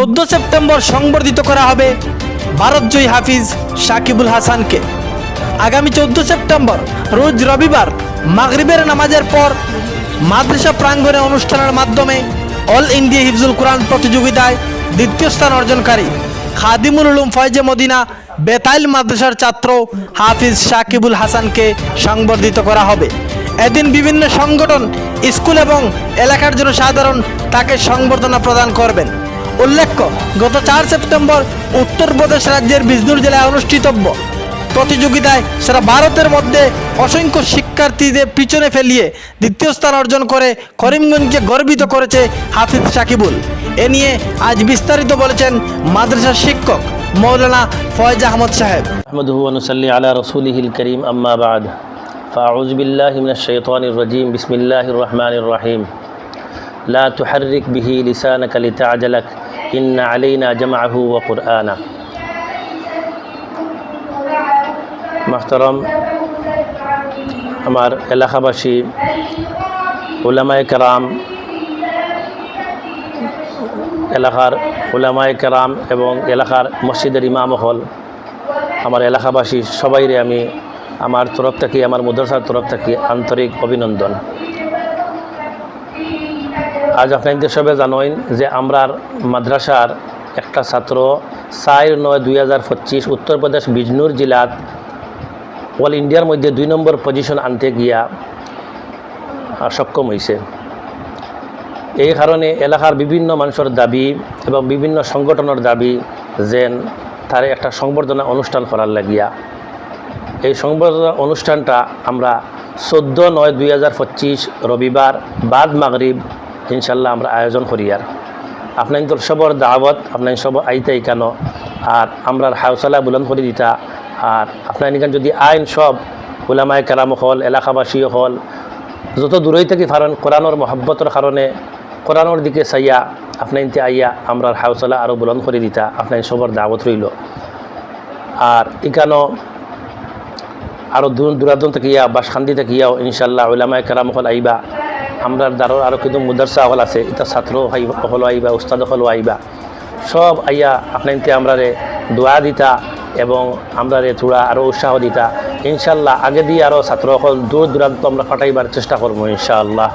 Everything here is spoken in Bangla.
চোদ্দ সেপ্টেম্বর সংবর্ধিত করা হবে ভারতজয়ী হাফিজ সাকিবুল হাসানকে। আগামী চোদ্দ সেপ্টেম্বর, রোজ রবিবার মাগরিবের নামাজের পর মাদ্রাসা প্রাঙ্গণে অনুষ্ঠানের মাধ্যমে অল ইন্ডিয়া হিফজুল কোরআন প্রতিযোগিতায় দ্বিতীয় স্থান অর্জনকারী খাদিমুল উলুম ফয়জে মদিনা বেতাইল মাদ্রাসার ছাত্র হাফিজ সাকিবুল হাসানকে সংবর্ধিত করা হবে। এদিন বিভিন্ন সংগঠন, স্কুল এবং এলাকার জন্য সাধারণ তাকে সংবর্ধনা প্রদান করবেন। উল্লেখ্য গত চার সেপ্টেম্বর উত্তরপ্রদেশ রাজ্যের বিজনুর জেলায় অনুষ্ঠিতব্য প্রতিযোগিতায় সারা ভারতের মধ্যে অসংখ্য শিক্ষার্থীদের পিছনে ফেলিয়ে দ্বিতীয় স্থান অর্জন করে করিমগঞ্জকে গর্বিত করেছে হাফিজ সাকিবুল এ নিয়ে আজ বিস্তারিত বলেছেন মাদ্রাসার শিক্ষক মৌলানা ফয়েজ আহমদ সাহেব نحمده ونصلي على رسوله الكريم أما بعد فأعوذ بالله من الشيطان الرجيم بسم الله الرحمن الرحيم لا تحرك به لسانك لتعجلك ইন্না আলীনা জামাহু ওয়া কুরআনা আমার এলাকাবাসী, উলামায় কারাম, এলাকার উলামায় কারাম এবং এলাকার মসজিদের ইমাম হল, আমার এলাকাবাসী সবাইরে আমি আমার তরফ থেকে, আমার মুদ্রাসার তরফ থেকে আন্তরিক অভিনন্দন। আপনাদের সবাই জানেন যে আমরার মাদ্রাসার একটা ছাত্র চার নয় দুই হাজার পঁচিশ উত্তরপ্রদেশ বিজনুর জেলাত অল ইন্ডিয়ার মধ্যে দুই নম্বর পজিশন আনতে গিয়া সক্ষম হয়েছে এই কারণে এলাকার বিভিন্ন মানুষের দাবি এবং বিভিন্ন সংগঠনের দাবি যেন তার একটা সংবর্ধনা অনুষ্ঠান করার লাগিয়া। এই সংবর্ধনা অনুষ্ঠানটা আমরা চোদ্দ নয় দুই রবিবার বাদ মাগরিব ইনশাল্লাহ আমরা আয়োজন করি আর। আপনার সবর দাওয়াত, আপনার সব আইতে কেন? আর আমরা হাউসালা বুলন করে দিতা। আর আপনার এখানে যদি আইন সব ওলামায় কেরাম হল, এলাকাবাসী হল, যত দূরই থেকে ফারণ কোরআনোর মহাব্বতর কারণে, কোরআনোর দিকে চাইয়া আপনার ইনতে আইয়া আমরা হাউসলা আরও বুলন করে দিতা, আপনার সবর দাওয়াত রইল। আর এখানেও আরও দূর দূরাদূর থেকে ইয়া বাসখান্দি থেকে ইয়াও ইনশাল্লাহ ওলামায় কেরাম হল আইবা। আমরা দারোর আরও কিন্তু মুদারসা হল আছে এটা ছাত্র হল আইবা, উস্তাদ হল আইবা। সব আইয়া আপনাকে আমরা রে দোয়া দিতা এবং আমরা রে থোড়া আরও উৎসাহ দিতা। ইনশাল্লাহ আগে দিয়ে আরও ছাত্র হল দূর দূরান্ত আমরা ফাটাইবার চেষ্টা করব ইনশাআল্লাহ